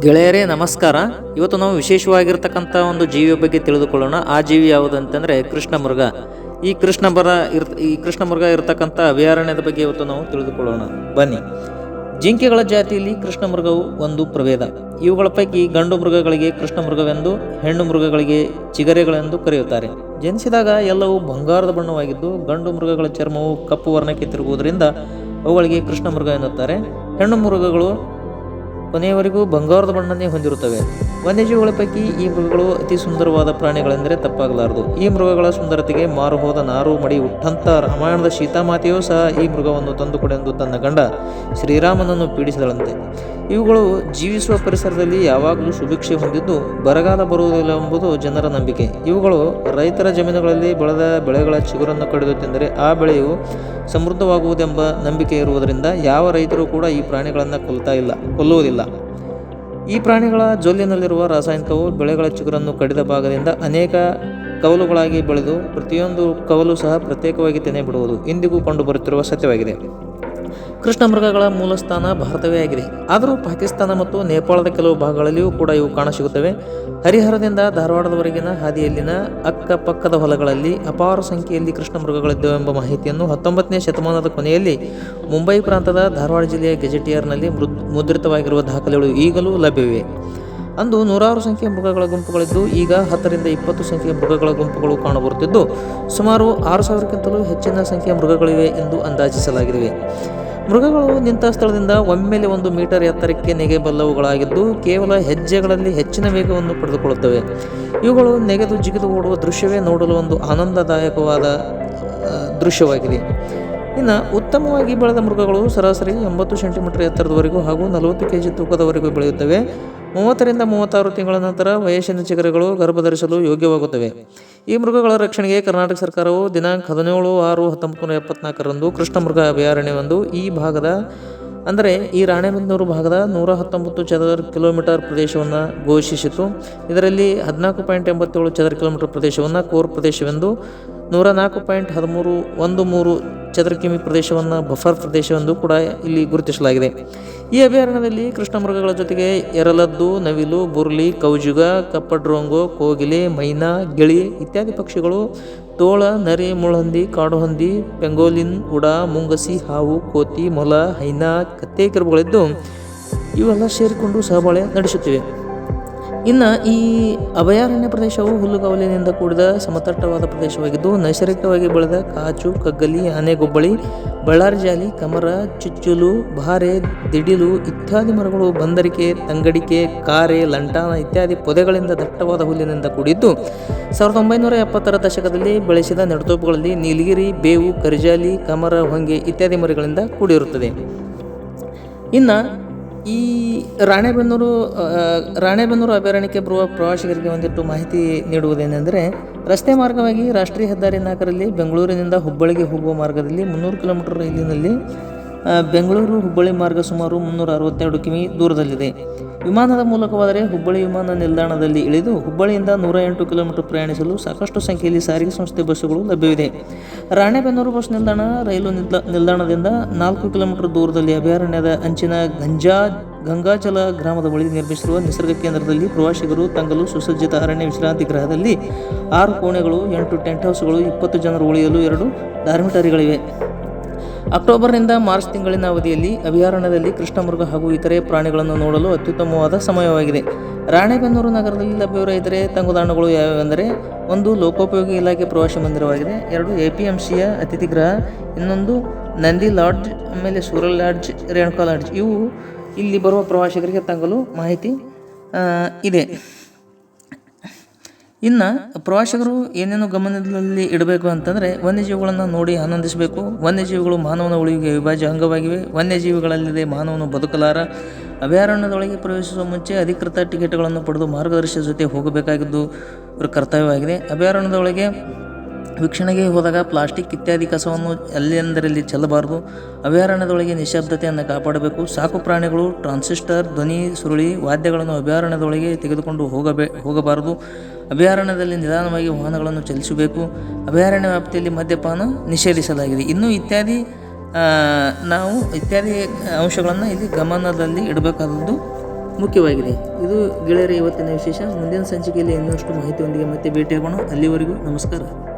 ಗೆಳೆಯರೇ, ನಮಸ್ಕಾರ. ಇವತ್ತು ನಾವು ವಿಶೇಷವಾಗಿರ್ತಕ್ಕಂಥ ಒಂದು ಜೀವಿಯ ಬಗ್ಗೆ ತಿಳಿದುಕೊಳ್ಳೋಣ. ಆ ಜೀವಿ ಯಾವುದು ಅಂತಂದರೆ ಕೃಷ್ಣ ಮೃಗ ಈ ಕೃಷ್ಣ ಬರ ಇರ್, ಈ ಕೃಷ್ಣ ಮೃಗ ಇರತಕ್ಕಂಥ ಅಭಯಾರಣ್ಯದ ಬಗ್ಗೆ ಇವತ್ತು ನಾವು ತಿಳಿದುಕೊಳ್ಳೋಣ. ಬನ್ನಿ. ಜಿಂಕೆಗಳ ಜಾತಿಯಲ್ಲಿ ಕೃಷ್ಣ ಮೃಗವು ಒಂದು ಪ್ರಭೇದ. ಇವುಗಳ ಪೈಕಿ ಗಂಡು ಮೃಗಗಳಿಗೆ ಕೃಷ್ಣ ಮೃಗವೆಂದು ಹೆಣ್ಣು ಮೃಗಗಳಿಗೆ ಚಿಗರೆಗಳೆಂದು ಕರೆಯುತ್ತಾರೆ. ಜನಿಸಿದಾಗ ಎಲ್ಲವೂ ಬಂಗಾರದ ಬಣ್ಣವಾಗಿದ್ದು, ಗಂಡು ಮೃಗಗಳ ಚರ್ಮವು ಕಪ್ಪು ವರ್ಣಕ್ಕೆ ತಿರುಗುವುದರಿಂದ ಅವುಗಳಿಗೆ ಕೃಷ್ಣ ಮೃಗ ಎನ್ನುತ್ತಾರೆ. ಹೆಣ್ಣು ಮೃಗಗಳು ಕೊನೆಯವರೆಗೂ ಬಂಗಾರದ ಬಣ್ಣನೇ ಹೊಂದಿರುತ್ತವೆ. ವನ್ಯಜೀವಿಗಳ ಪೈಕಿ ಈ ಮೃಗಗಳು ಅತಿ ಸುಂದರವಾದ ಪ್ರಾಣಿಗಳೆಂದರೆ ತಪ್ಪಾಗಲಾರದು. ಈ ಮೃಗಗಳ ಸುಂದರತೆಗೆ ಮಾರು ಹೋದ ನಾರು, ಮಡಿ, ಉಟ್ಟಂತ ರಾಮಾಯಣದ ಸೀತಾಮಾತೆಯೂ ಸಹ ಈ ಮೃಗವನ್ನು ತಂದುಕೊಡೆಂದು ತನ್ನ ಗಂಡ ಶ್ರೀರಾಮನನ್ನು ಪೀಡಿಸಿದಳಂತೆ. ಇವುಗಳು ಜೀವಿಸುವ ಪರಿಸರದಲ್ಲಿ ಯಾವಾಗಲೂ ಸುಭಿಕ್ಷೆ ಹೊಂದಿದ್ದು ಬರಗಾಲ ಬರುವುದಿಲ್ಲ ಎಂಬುದು ಜನರ ನಂಬಿಕೆ. ಇವುಗಳು ರೈತರ ಜಮೀನುಗಳಲ್ಲಿ ಬೆಳೆದ ಬೆಳೆಗಳ ಚಿಗುರನ್ನು ಕಡಿದು ತಿಂದರೆ ಆ ಬೆಳೆಯು ಸಮೃದ್ಧವಾಗುವುದೆಂಬ ನಂಬಿಕೆ ಇರುವುದರಿಂದ ಯಾವ ರೈತರು ಕೂಡ ಈ ಪ್ರಾಣಿಗಳನ್ನು ಕೊಲ್ತಾ ಇಲ್ಲ, ಕೊಲ್ಲುವುದಿಲ್ಲ. ಈ ಪ್ರಾಣಿಗಳ ಜೊಲ್ಲಿನಲ್ಲಿರುವ ರಾಸಾಯನಿಕವು ಬೆಳೆಗಳ ಚಿಗುರನ್ನು ಕಡಿದ ಭಾಗದಿಂದ ಅನೇಕ ಕವಲುಗಳಾಗಿ ಬೆಳೆದು ಪ್ರತಿಯೊಂದು ಕವಲು ಸಹ ಪ್ರತ್ಯೇಕವಾಗಿ ತೆನೆ ಬಿಡುವುದು ಇಂದಿಗೂ ಕಂಡುಬರುತ್ತಿರುವ ಸತ್ಯವಾಗಿದೆ. ಕೃಷ್ಣ ಮೃಗಗಳ ಮೂಲ ಸ್ಥಾನ ಭಾರತವೇ ಆಗಿದೆ. ಆದರೂ ಪಾಕಿಸ್ತಾನ ಮತ್ತು ನೇಪಾಳದ ಕೆಲವು ಭಾಗಗಳಲ್ಲಿಯೂ ಕೂಡ ಇವು ಕಾಣಸಿಗುತ್ತವೆ. ಹರಿಹರದಿಂದ ಧಾರವಾಡದವರೆಗಿನ ಹಾದಿಯಲ್ಲಿನ ಅಕ್ಕಪಕ್ಕದ ಹೊಲಗಳಲ್ಲಿ ಅಪಾರ ಸಂಖ್ಯೆಯಲ್ಲಿ ಕೃಷ್ಣ ಮೃಗಗಳಿದ್ದವೆಂಬ ಮಾಹಿತಿಯನ್ನು ಹತ್ತೊಂಬತ್ತನೇ ಶತಮಾನದ ಕೊನೆಯಲ್ಲಿ ಮುಂಬೈ ಪ್ರಾಂತದ ಧಾರವಾಡ ಜಿಲ್ಲೆಯ ಗೆಜೆಟಿಯರ್ನಲ್ಲಿ ಮೃದ್ ಮುದ್ರಿತವಾಗಿರುವ ದಾಖಲೆಗಳು ಈಗಲೂ ಲಭ್ಯವಿವೆ. ಅಂದು ನೂರಾರು ಸಂಖ್ಯೆಯ ಮೃಗಗಳ ಗುಂಪುಗಳಿದ್ದು, ಈಗ ಹತ್ತರಿಂದ ಇಪ್ಪತ್ತು ಸಂಖ್ಯೆಯ ಮೃಗಗಳ ಗುಂಪುಗಳು ಕಾಣಬರುತ್ತಿದ್ದು, ಸುಮಾರು ಆರು ಸಾವಿರಕ್ಕಿಂತಲೂ ಹೆಚ್ಚಿನ ಸಂಖ್ಯೆಯ ಮೃಗಗಳಿವೆ ಎಂದು ಅಂದಾಜಿಸಲಾಗಿದೆ. ಮೃಗಗಳು ನಿಂತ ಸ್ಥಳದಿಂದ ಒಮ್ಮೆಲೆ ಒಂದು ಮೀಟರ್ ಎತ್ತರಕ್ಕೆ ನೆಗೆಬಲ್ಲವುಗಳಾಗಿದ್ದು ಕೇವಲ ಹೆಜ್ಜೆಗಳಲ್ಲಿ ಹೆಚ್ಚಿನ ವೇಗವನ್ನು ಪಡೆದುಕೊಳ್ಳುತ್ತವೆ. ಇವುಗಳು ನೆಗೆದು ಜಿಗಿದು ಓಡುವ ದೃಶ್ಯವೇ ನೋಡಲು ಒಂದು ಆನಂದದಾಯಕವಾದ ದೃಶ್ಯವಾಗಿದೆ. ಇನ್ನು ಉತ್ತಮವಾಗಿ ಬೆಳೆದ ಮೃಗಗಳು ಸರಾಸರಿ ಎಂಬತ್ತು ಸೆಂಟಿಮೀಟರ್ ಎತ್ತರದವರೆಗೂ ಹಾಗೂ ನಲವತ್ತು ಕೆ ಜಿ ತೂಕದವರೆಗೂ ಬೆಳೆಯುತ್ತವೆ. ಮೂವತ್ತರಿಂದ ಮೂವತ್ತಾರು ತಿಂಗಳ ನಂತರ ವಯಸ್ಸಿನ ಚಿಗರೆಗಳು ಗರ್ಭಧರಿಸಲು ಯೋಗ್ಯವಾಗುತ್ತವೆ. ಈ ಮೃಗಗಳ ರಕ್ಷಣೆಗೆ ಕರ್ನಾಟಕ ಸರ್ಕಾರವು ದಿನಾಂಕ ಹದಿನೇಳು ಆರು ಹತ್ತೊಂಬತ್ತು ನೂರ ಎಪ್ಪತ್ನಾಲ್ಕರಂದು ಕೃಷ್ಣ ಮೃಗ ಅಭಯಾರಣ್ಯವೆಂದು ಈ ಭಾಗದ, ಅಂದರೆ ಈ ರಾಣೆಬೆನ್ನೂರು ಭಾಗದ ನೂರ ಹತ್ತೊಂಬತ್ತು ಚದರ ಕಿಲೋಮೀಟರ್ ಪ್ರದೇಶವನ್ನು ಘೋಷಿಸಿತು ಇದರಲ್ಲಿ ಹದಿನಾಲ್ಕು ಪಾಯಿಂಟ್ ಎಂಬತ್ತೇಳು ಚದರ ಕಿಲೋಮೀಟರ್ ಪ್ರದೇಶವನ್ನು ಕೋರ್ ಪ್ರದೇಶವೆಂದು ನೂರ ನಾಲ್ಕು ಪಾಯಿಂಟ್ ಹದಿಮೂರು ಒಂದು ಮೂರು ಚದರ ಕಿಮಿ ಪ್ರದೇಶವನ್ನು, ಬಫರ್ ಪ್ರದೇಶವೆಂದು ಕೂಡ ಇಲ್ಲಿ ಗುರುತಿಸಲಾಗಿದೆ. ಈ ಅಭಯಾರಣ್ಯದಲ್ಲಿ ಕೃಷ್ಣ ಮೃಗಗಳ ಜೊತೆಗೆ ಎರಲದ್ದು, ನವಿಲು, ಬುರ್ಲಿ, ಕೌಜುಗ, ಕಪ್ಪಡ್ರೋಂಗು, ಕೋಗಿಲೆ, ಮೈನಾ, ಗಿಳಿ ಇತ್ಯಾದಿ ಪಕ್ಷಿಗಳು ತೋಳ, ನರಿ ಮುಳ್ಳಹಂದಿ ಕಾಡುಹಂದಿ, ಪೆಂಗೋಲಿನ್, ಉಡ, ಮುಂಗಸಿ, ಹಾವು, ಕೋತಿ, ಮೊಲ, ಹೈನಾ, ಕತ್ತೆ ಕಿರುಬಗಳಿದ್ದು ಇವೆಲ್ಲ ಸೇರಿಕೊಂಡು ಸಹಬಾಳೆ ನಡೆಸುತ್ತಿವೆ. ಇನ್ನು ಈ ಅಭಯಾರಣ್ಯ ಪ್ರದೇಶವು ಹುಲ್ಲುಗಾವಲಿನಿಂದ ಕೂಡಿದ ಸಮತಟ್ಟವಾದ ಪ್ರದೇಶವಾಗಿದ್ದು, ನೈಸರ್ಗಿಕವಾಗಿ ಬೆಳೆದ ಕಾಚು, ಕಗ್ಗಲಿ ಆನೆಗೊಬ್ಬಳಿ ಬಳ್ಳಾರಿ ಜಾಲಿ, ಕಮರ, ಚುಚ್ಚುಲು, ಭಾರೆ, ದಿಡಿಲು ಇತ್ಯಾದಿ ಮರಗಳು ಬಂದರಿಕೆ, ತಂಗಡಿಕೆ, ಕಾರೆ, ಲಂಟಾನ ಇತ್ಯಾದಿ ಪೊದೆಗಳಿಂದ ದಟ್ಟವಾದ ಹುಲ್ಲಿನಿಂದ ಕೂಡಿದ್ದು, ಸಾವಿರದ ಒಂಬೈನೂರ ಎಪ್ಪತ್ತರ ದಶಕದಲ್ಲಿ ಬೆಳೆಸಿದ ನೆಡತೋಪುಗಳಲ್ಲಿ ನೀಲಗಿರಿ, ಬೇವು, ಕರಿಜಾಲಿ, ಕಮರ, ಹೊಂಗೆ ಇತ್ಯಾದಿ ಮರಗಳಿಂದ ಕೂಡಿರುತ್ತದೆ. ಇನ್ನು ಈ ರಾಣೆಬೆನ್ನೂರು ರಾಣೆಬೆನ್ನೂರು ಅಭಯಾರಣ್ಯಕ್ಕೆ ಬರುವ ಪ್ರವಾಸಿಗರಿಗೆ ಒಂದಿಟ್ಟು ಮಾಹಿತಿ ನೀಡುವುದೇನೆಂದರೆ, ರಸ್ತೆ ಮಾರ್ಗವಾಗಿ ರಾಷ್ಟ್ರೀಯ ಹೆದ್ದಾರಿ ನಾಲ್ಕರಲ್ಲಿ ಬೆಂಗಳೂರಿನಿಂದ ಹುಬ್ಬಳ್ಳಿಗೆ ಹೋಗುವ ಮಾರ್ಗದಲ್ಲಿ ಮುನ್ನೂರು ಕಿಲೋಮೀಟರ್ ರೈಲಿನಲ್ಲಿ ಬೆಂಗಳೂರು ಹುಬ್ಬಳ್ಳಿ ಮಾರ್ಗ ಸುಮಾರು ಮುನ್ನೂರ ಅರವತ್ತೆರಡು ಕಿಮಿ ದೂರದಲ್ಲಿದೆ. ವಿಮಾನದ ಮೂಲಕವಾದರೆ ಹುಬ್ಬಳ್ಳಿ ವಿಮಾನ ನಿಲ್ದಾಣದಲ್ಲಿ ಇಳಿದು ಹುಬ್ಬಳ್ಳಿಯಿಂದ ನೂರ ಎಂಟು ಕಿಲೋಮೀಟರ್ ಪ್ರಯಾಣಿಸಲು ಸಾಕಷ್ಟು ಸಂಖ್ಯೆಯಲ್ಲಿ ಸಾರಿಗೆ ಸಂಸ್ಥೆ ಬಸ್ಸುಗಳು ಲಭ್ಯವಿದೆ. ರಾಣೆಬೆನ್ನೂರು ಬಸ್ ನಿಲ್ದಾಣ ರೈಲು ನಿಲ್ದ, ನಿಲ್ದಾಣದಿಂದ ನಾಲ್ಕು ಕಿಲೋಮೀಟರ್ ದೂರದಲ್ಲಿ ಅಭಯಾರಣ್ಯದ ಅಂಚಿನ ಗಂಜಾ, ಗಂಗಾಜಲ ಗ್ರಾಮದ ಬಳಿ ನಿರ್ಮಿಸಿರುವ ನಿಸರ್ಗ ಕೇಂದ್ರದಲ್ಲಿ ಪ್ರವಾಸಿಗರು ತಂಗಲು ಸುಸಜ್ಜಿತ ಅರಣ್ಯ ವಿಶ್ರಾಂತಿ ಗೃಹದಲ್ಲಿ ಆರು ಕೋಣೆಗಳು, ಎಂಟು ಟೆಂಟ್ ಹೌಸ್ಗಳು, ಇಪ್ಪತ್ತು ಜನರು ಉಳಿಯಲು ಎರಡು ಡಾರ್ಮಿಟರಿಗಳಿವೆ ಅಕ್ಟೋಬರ್ನಿಂದ ಮಾರ್ಚ್ ತಿಂಗಳಿನ ಅವಧಿಯಲ್ಲಿ ಅಭಯಾರಣ್ಯದಲ್ಲಿ ಕೃಷ್ಣಮೃಗ ಹಾಗೂ ಇತರೆ ಪ್ರಾಣಿಗಳನ್ನು ನೋಡಲು ಅತ್ಯುತ್ತಮವಾದ ಸಮಯವಾಗಿದೆ. ರಾಣೆಬೆನ್ನೂರು ನಗರದಲ್ಲಿ ಲಭ್ಯವಿರುವ ಇತರೆ ತಂಗುದಾಣಗಳು ಯಾವ್ಯಾವೆಂದರೆ ಒಂದು ಲೋಕೋಪಯೋಗಿ ಇಲಾಖೆ ಪ್ರವಾಸಿ ಮಂದಿರವಾಗಿದೆ, ಎರಡು ಎ ಪಿ ಎಂ ಸಿಯ ಅತಿಥಿ ಗೃಹ, ಇನ್ನೊಂದು ನಂದಿ ಲಾಡ್ಜ್, ಆಮೇಲೆ ಸೂರಲ್ ಲಾಡ್ಜ್, ರೇಣುಕಾ ಲಾಡ್ಜ್. ಇವು ಇಲ್ಲಿ ಬರುವ ಪ್ರವಾಸಿಗರಿಗೆ ತಂಗಲು ಮಾಹಿತಿ ಇದೆ. ಇನ್ನು ಪ್ರವಾಸಿಗರು ಏನೇನು ಗಮನದಲ್ಲಿ ಇಡಬೇಕು ಅಂತಂದರೆ ವನ್ಯಜೀವಿಗಳನ್ನು ನೋಡಿ ಆನಂದಿಸಬೇಕು. ವನ್ಯಜೀವಿಗಳು ಮಾನವನ ಉಳಿವಿಗೆ ಅವಿಭಾಜ್ಯ ಅಂಗವಾಗಿವೆ. ವನ್ಯಜೀವಿಗಳಲ್ಲದೆ ಮಾನವನು ಬದುಕಲಾರ. ಅಭಯಾರಣ್ಯದೊಳಗೆ ಪ್ರವೇಶಿಸುವ ಮುಂಚೆ ಅಧಿಕೃತ ಟಿಕೆಟ್ಗಳನ್ನು ಪಡೆದು ಮಾರ್ಗದರ್ಶಿಯ ಜೊತೆ ಹೋಗಬೇಕಾಗಿದ್ದು ಇವರ ಕರ್ತವ್ಯವಾಗಿದೆ. ಅಭಯಾರಣ್ಯದೊಳಗೆ ವೀಕ್ಷಣೆಗೆ ಹೋದಾಗ ಪ್ಲಾಸ್ಟಿಕ್ ಇತ್ಯಾದಿ ಕಸವನ್ನು ಅಲ್ಲಿಂದರಲ್ಲಿ ಚೆಲ್ಲಬಾರದು? ಅಭಯಾರಣ್ಯದೊಳಗೆ ನಿಶಬ್ದತೆಯನ್ನು ಕಾಪಾಡಬೇಕು. ಸಾಕು ಪ್ರಾಣಿಗಳು, ಟ್ರಾನ್ಸಿಸ್ಟರ್, ಧ್ವನಿ, ಸುರುಳಿ ವಾದ್ಯಗಳನ್ನು ಅಭಯಾರಣ್ಯದೊಳಗೆ ತೆಗೆದುಕೊಂಡು ಹೋಗಬೇ, ಹೋಗಬಾರದು. ಅಭಯಾರಣ್ಯದಲ್ಲಿ ನಿಧಾನವಾಗಿ ವಾಹನಗಳನ್ನು ಚಲಿಸಬೇಕು. ಅಭಯಾರಣ್ಯ ವ್ಯಾಪ್ತಿಯಲ್ಲಿ ಮದ್ಯಪಾನ ನಿಷೇಧಿಸಲಾಗಿದೆ. ಇನ್ನು ಇತ್ಯಾದಿ ನಾವು ಇತ್ಯಾದಿ ಅಂಶಗಳನ್ನು ಇಲ್ಲಿ ಗಮನದಲ್ಲಿ ಇಡಬೇಕಾದದ್ದು ಮುಖ್ಯವಾಗಿದೆ. ಇದು ಗೆಳೆಯರ ಇವತ್ತಿನ ವಿಶೇಷ. ಮುಂದಿನ ಸಂಚಿಕೆಯಲ್ಲಿ ಇನ್ನಷ್ಟು ಮಾಹಿತಿಯೊಂದಿಗೆ ಮತ್ತೆ ಭೇಟಿಯಾಗೋಣ. ಅಲ್ಲಿವರೆಗೂ ನಮಸ್ಕಾರ.